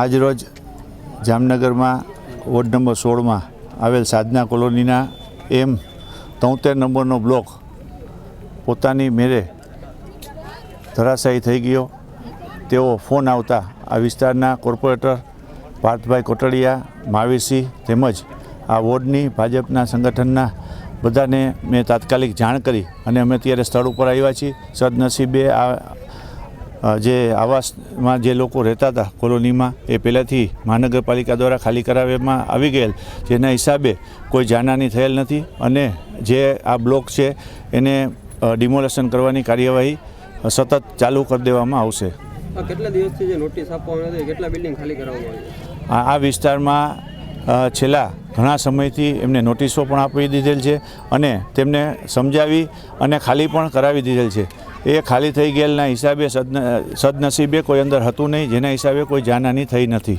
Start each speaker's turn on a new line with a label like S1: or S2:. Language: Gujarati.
S1: આજરોજ જામનગરમાં વોર્ડ નંબર સોળમાં આવેલ સાધના કોલોનીના એમ તોતેર નંબરનો બ્લોક પોતાની મેરે ધરાશાયી થઈ ગયો. તેઓ ફોન આવતા આ વિસ્તારના કોર્પોરેટર પાર્થભાઈ કોટડિયા માવીસિંહ તેમજ આ વોર્ડની ભાજપના સંગઠનના બધાને મેં તાત્કાલિક જાણ કરી અને અમે અત્યારે સ્થળ ઉપર આવ્યા છીએ. સદનસીબે આ જે આવાસમાં જે લોકો રહેતા હતા કોલોનીમાં એ પહેલાંથી મહાનગરપાલિકા દ્વારા ખાલી કરાવવામાં આવી ગયેલ. જેના હિસાબે કોઈ જાનહાની થયેલ નથી અને જે આ બ્લોક છે એને ડિમોલેશન કરવાની કાર્યવાહી સતત ચાલુ કરી દેવામાં આવશે.
S2: આ કેટલા દિવસથી જે નોટિસ આપવામાં આવી કેટલા બિલ્ડિંગ ખાલી કરાવવામાં આવી
S1: આ આ વિસ્તારમાં છેલ્લા ઘણા સમયથી એમને નોટિસો પણ આપી દીધેલ છે અને તેમને સમજાવી અને ખાલી પણ કરાવી દીધેલ છે. એ ખાલી થઈ ગયેલના હિસાબે સદન, સદનસીબે કોઈ અંદર હતું નહીં, જેના હિસાબે કોઈ જાનહાની થઈ નથી.